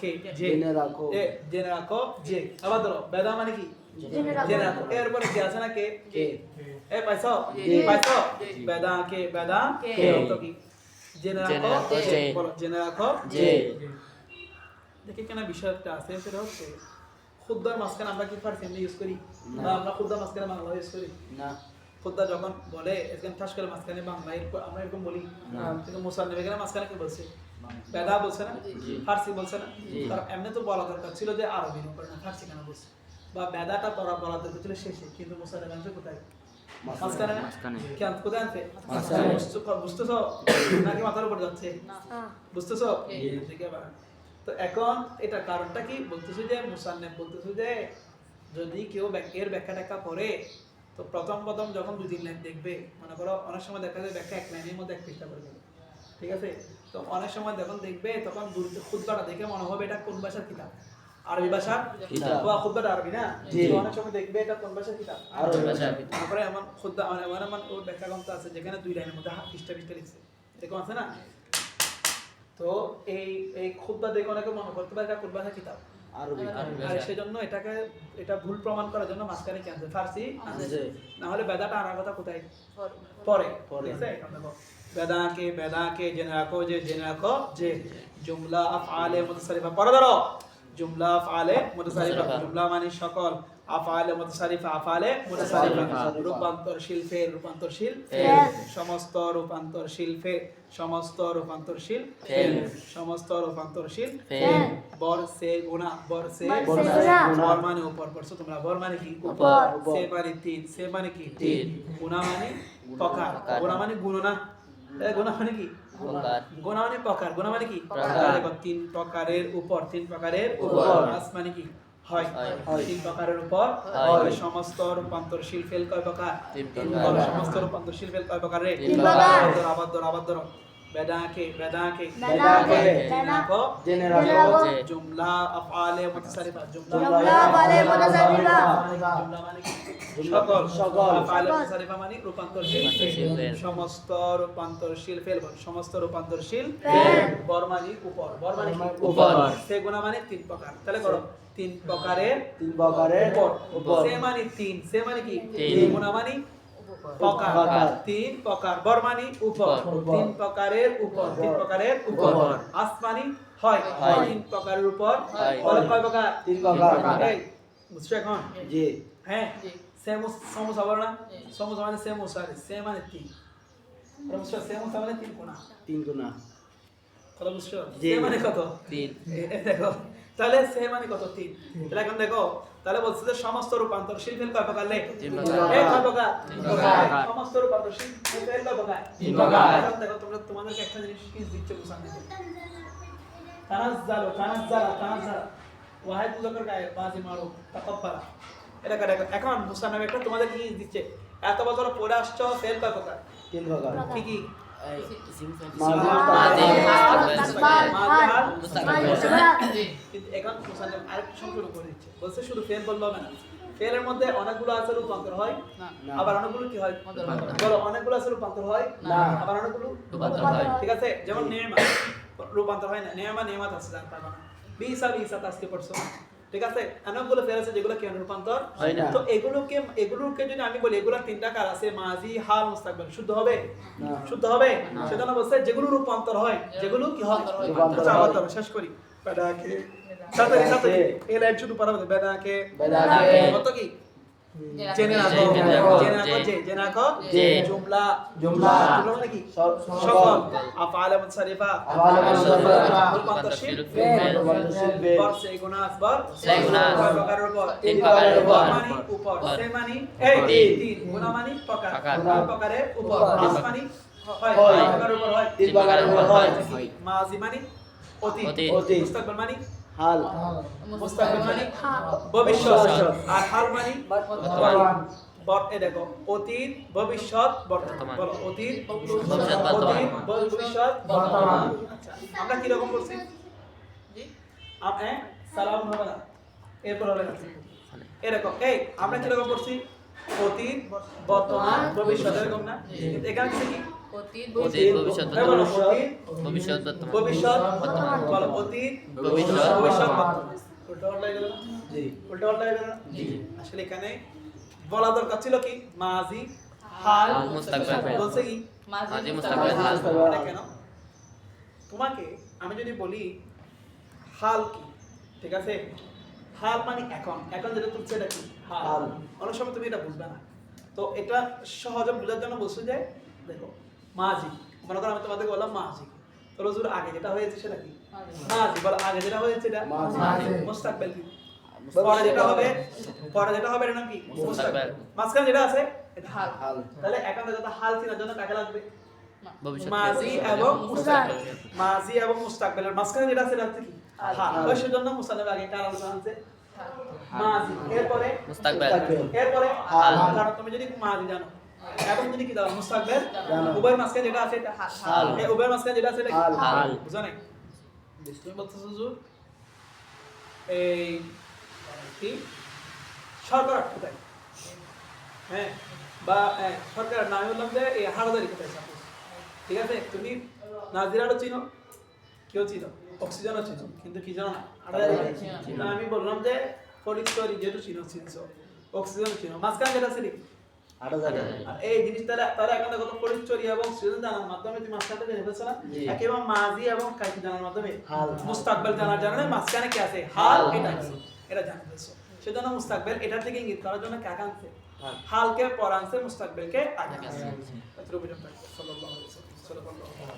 কে যে জেনে রাখো। জেনে রাখো যে আবার ধরো বেদা মানে কি জেনে রাখো। এরপরে যে আছে না কে কে এ পাইছো জি। পাইছো বেদা কে বেদা কে। কে অর্থ কি জেনে রাখো বলো জেনে রাখো যে দেখি কেন বিষয়টা আছে সেটা হচ্ছে খুদ্দার মাঝখানে আমরা কি ফার্সি ইউজ করি না। বা আমরা খুদ্দার মাঝখানে বাংলা ইউজ করি না খুদ্দা যখন বলে এখানে ঠাস করে মাঝখানে বাংলা আমরা এরকম বলি। কিন্তু মুসান্নব এখানে মাঝখানে কি বলছে? বেদা বলছে না? ফার্সি বলছে না। কারণ এমনি তো বলা দরকার ছিল যে আরবির উপরে না ফার্সি কেন বলছে? বা বেদাটা বলা বলা দরকার ছিল শেষে কিন্তু মুসান্নব আনছে কোথায়? মাঝখানে। কেন কোথায় আনছে? মাঝখানে। বুঝতেছো? নাকি মাথার উপর যাচ্ছে। বুঝতেছো? তো এখন এটা কারণটা কি? বলতেছে যে মুসান্নেব বলতেছে যে যদি কেউ এর ব্যাখ্যা টাখ্যা করে তো প্রথম প্রথম যখন দুই তিন লাইন দেখবে মনে করো অনেক সময় দেখা যায় ব্যাখ্যা এক লাইনের মধ্যে এক পৃষ্ঠা করে দেবে। ঠিক আছে? তো অনেক সময় যখন দেখবে তখন খুদ্বাটা দেখে মনে হবে এটা কোন ভাষার কিতাব? আরবি কিতাব। বা খুদ্বাটা আরবি না? অনেক সময় দেখবে এটা কোন ভাষার কিতাব? আরবি ভাষার তারপরে এমন খুদ্া এমন এমন ওর ব্যাখ্যা গ্রন্থ আছে যেখানে দুই লাইনের মধ্যে পৃষ্ঠা পৃষ্ঠা লিখছে। এরকম আছে না? তো এই এই খুদ্া দেখে অনেকে মনে করতে পারে এটা কোন ভাষার কিতাব? আরবি। আর ভাষা। সেজন্য এটাকে এটা ভুল প্রমাণ করার জন্য মাঝখানে কি আনছে ফার্সি? আনছে না হলে বেদাটা আনার কথা কোথায়? পরে। বেদাকে বেদাকে জেনে রাখো যে জেনে রাখো যে জুমলা আফআলে মুতাসারিফা। পরে ধরো। জুমলা আফআলে মুতাসারিফা। মুতাসারিফা। জুমলা মানে সকল। আফআলে মুতাসারিফা আফআলে মুতাসারিফা। রূপান্তরশীল ফেল রূপান্তরশীল সমস্ত রূপান্তরশীল ফেল সমস্ত রূপান্তরশীল ফেল। সমস্ত রূপান্তরশীল ফেল। বর সে গুণা বর সে বর মানে উপর পড়ছো তোমরা বর মানে কি? উপর। সে মানে তিন সে মানে কি? তিন। গুণা মানে প্রকার। প্রকার। গুণা মানে গুণ না। গুণা মানে কি। গুণা মানে প্রকার। গুণা মানে কি? তিন প্রকারের উপর তিন প্রকারের উপর উপর। আস মানে কি? হয়। তিন প্রকারের উপর। সমস্ত রূপান্তরশীল ফেল কয় প্রকার? সমস্ত রূপান্তরশীল ফেল কয় প্রকার। রে। আবার ধরো, আবার ধরো বেদাকে। বেদাকে। বেদাকে, জেনে রাখো। জুমলা আফআলে মুতাসারিফা। জুমলা জুমলা আফআলে মুতাসারিফা। সকল সকল। মানে রূপান্তরশীল। সমস্ত রূপান্তরশীল ফেল সমস্ত রূপান্তরশীল ফেল। বর মানে উপর। বর মানে উপর। সে গুণা মানে তিন প্রকার। তাহলে করো তিন প্রকারের তিন প্রকারের উপর। উপর। সে মানে তিন সে মানে কি? তিন। গুণা মানে প্রকার। তিন প্রকার। বর মানে উপর। তিন প্রকারের উপর। তিন প্রকারের উপর। আসমানি হয়। হয়। তিন প্রকারের উপর। কয় প্রকার? তিন প্রকার। বুঝছ এখন জি হ্যাঁ বলো না সমুসা মানে সেমুসা সে মানে তিন বুঝছ সেমুসা মানে তিন কোনা তিন কথা বুঝছ। মানে কত তিন দেখো তাহলে সে মানে কত তিন তাহলে এখন দেখো তাহলে বলছে যে সমস্ত রূপান্তরশীল ফেল কয় প্রকার লে তিন এই প্রকার। কয় প্রকার সমস্ত রূপান্তরশীল ফেল কয় প্রকার তিন প্রকার। এখন দেখো তোমরা তোমাদেরকে একটা জিনিস কি দিচ্ছে মুসান্নিফ তানাজ্জালু তানাজ্জালা তানাজ্জালা ওয়াহিদ মুজাক্কার গায়ে বাজি মারো তাকাব্বালা এটা কাটা এখন মুসান্নিফ একটা তোমাদের কি দিচ্ছে এত বছর পড়ে আসছো ফেল কয় প্রকার তিন প্রকার কি কি এই ফেল। মাঝি, মাঝি, মুস্তাকবাল, মুস্তাকবাল। মুস্তাকবাল, মুস্তাকবাল। কিন্তু এখন মুসান্নিফ আরেকটু সংশোধন করে দিচ্ছে বলছে শুধু ফেল বলল হবে না ফেলের মধ্যে অনেকগুলো আছে রূপান্তর হয় না। আবার অনেকগুলো কি হয় রূপান্তর। বলো অনেকগুলো আছে রূপান্তর হয় আবার অনেকগুলো ঠিক আছে যেমন নেমা রূপান্তর হয় না নেমা নেমাত আছে জান পারবা না বিসা বিসা আজকে পড়ছো। ঠিক আছে? অনেকগুলো ফের আছে যেগুলো কেন রূপান্তর তো এগুলোকে এগুলোকে যদি আমি বলি এগুলো তিনটা কার আছে? মাজি হাল মুস্তাকবাল। শুদ্ধ হবে? শুদ্ধ হবে? সেটা সেজন্য বলছে যেগুলো রূপান্তর হয় যেগুলো কি হয়? রূপান্তর আচ্ছা, শেষ করি। বেদাকে। সাথে সাথে এই লাইন শুধু পারা বেদাকে। বেদাকে। কত কি? জেনে রাখো জেনে রাখো, জেনে রাখো যে। যে জেনে রাখো যে। জুমলা জুমলা। জুমলা মানে কি সকল সকল। মুনসারিফা আফআলে মুনসারিফা। রূপান্তরশীল ফেল। রূপান্তরশীল ফেল। বর সে গুণা আসবার সে প্রকারের উপর তিন প্রকারের উপর। মানি উপর উপর। সে মানি এই তিন তিন গুণা প্রকার প্রকার। প্রকারের উপর উপর। আস মানি হয় হয়। প্রকারের উপর হয় তিন প্রকারের উপর হয়। মাজি মানি অতীত অতীত। অতীত। মুস্তাকবাল মানি হাল। মুস্তাকবাল মানি। ভবিষ্যৎ। আর হাল মানি? বর্তমান। বর এ দেখো অতীত ভবিষ্যৎ বর্তমান। বলো অতীত ভবিষ্যৎ, বর্তমান। ভবিষ্যৎ বর্তমান। আমরা কি রকম করছি? আপ- এ, সালাম হবে না। এরপর হবে এরকম এই আমরা কি রকম করছি? অতীত বর্তমান ভবিষ্যৎ এরকম না? এখানে কি? অতীত অতীত ভবিষ্যৎ। বলো, বর্তমান অতীত, ভবিষ্যৎ বর্তমান। ভবিষ্যৎ বর্তমান। বলো, অতীত ভবিষ্যৎ ভবিষ্যৎ বর্তমান। বর্তমান। উল্টা পাল্টা গেল। জি। উল্টা পাল্টা গেল। জি। আসলে এখানে বলা দরকার ছিল কি? মাজি হাল। হাল, বলছে কি? মাঝে মুস্তাকবিল হাল। কেন? তোমাকে আমি যদি বলি হাল কি? ঠিক আছে? হাল মানে এখন। এখন যেটা তুলছে এটা কি? হাল। হাল। অনেক সময় তুমি এটা বুঝবে না। তো এটা সহজে বোঝার জন্য বলছো যে দেখো মাঝি। মনে করো আমি তোমাদেরকে বললাম মাঝি। তো রোজুর আগে যেটা হয়েছে সেটা কি? মাঝি। বলো আগে যেটা হয়েছে এটা মাঝি। মুস্তাকবেল কি? পরে যেটা হবে পরে যেটা হবে এটা নাম কি? মুস্তাকবেল। মাঝখানে যেটা আছে এটা হাল। হাল। তাহলে এখন দেখো তো হাল চেনার জন্য কাকে লাগবে? ভবিষ্যৎ মাজি এবং মুস্তাকবিল মাজি এবং মুস্তাকবেলের মাঝখানে যেটা আছে এটা হচ্ছে কি? হাল। সেজন্য আগে কার আলোচনা আছে মাজি এরপরে? মুস্তাকবিল এরপরে? হাল। হাল কারণ তুমি যদি মাজি জানো এখন যদি কি জানো মুস্তাকবেল জানো। উভয়ের মাঝখানে যেটা আছে এটা হাল। এই উভয়ের মাঝখানে যেটা আছে এটা হাল। হাল। নাই? তুমি বলতেছো হুজুর? এই কি? সরকার কোথায়? হ্যাঁ বা হ্যাঁ, সরকার না আমি বললাম যে এই হাড়দারি কোথায় ঠিক আছে তুমি নাজিরারও চিনো কেউ চিনো? অক্সিজেনও চিনো কিন্তু কি জানো না? আমি বললাম যে ফরিস্টরি যেহেতু চিনো চিনছো অক্সিজেন চিনো। মাঝখানে যেটা আর এই জিনিস তাহলে তাহলে এখন দেখো তো এবং অক্সিজেন জানার মাধ্যমে তুমি মাঝখানটা জেনে ফেলছো না একেবারে মাজি এবং কাইকি জানার মাধ্যমে হাল। মুস্তাকবেল জানার জানা মাঝখানে কি আছে? হাল হাল। এটা এটা জানা ফেলছো সেজন্য মুস্তাকবেল এটা থেকে ইঙ্গিত করার জন্য কাকে আনছে? হালকে পর আনছে মুস্তাকবেলকে আগে সাল্লাল্লাহু আলাইহি ওয়াসাল্লাম